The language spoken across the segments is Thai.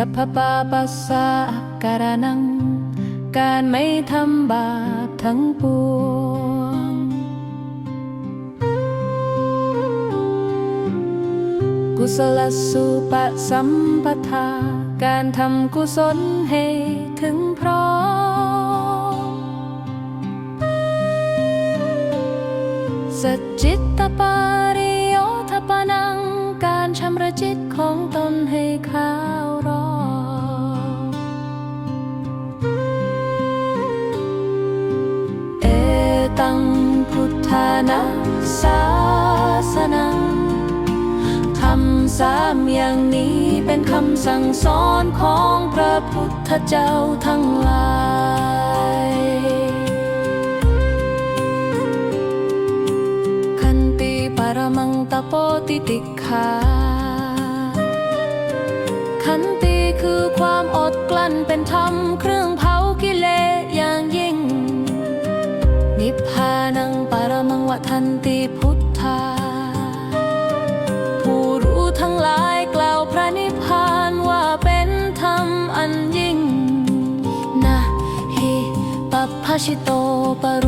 สัพพปาปัสสะการนัง การไม่ทำบาปทั้งปวง กุศลสุปสัมปทา การทำกุศลให้ถึงพร้อม สจิตตปาริ ธานาสาสนังทำสามอย่างนี้เป็นคำสั่งสอนของพระพุทธเจ้าทั้งหลายขันติปรมังตโปติติขาขันติคือความอดกลั้นเป็นธรรมเครื่องเทานังปรมังวทันติพุทธา ผู้รู้ทั้งหลายกล่าวพระนิพพานว่าเป็นธรรมอันยิ่ง นะฮิปัพพชิโตปรุ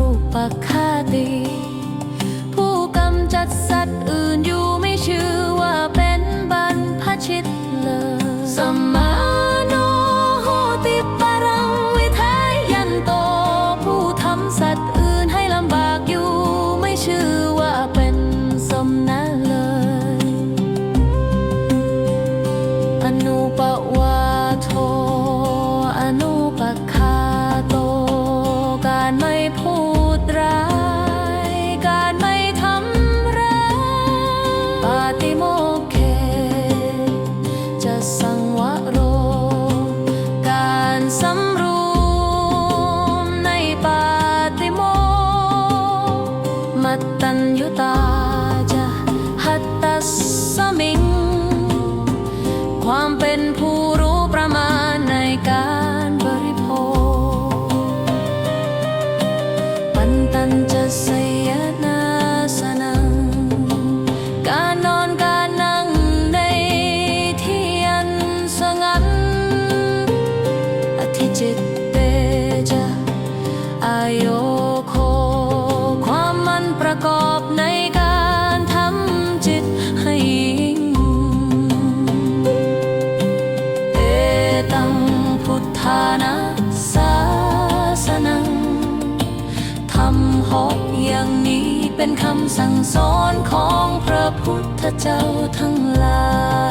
เป็นคำสั่งสอนของพระพุทธเจ้าทั้งหลาย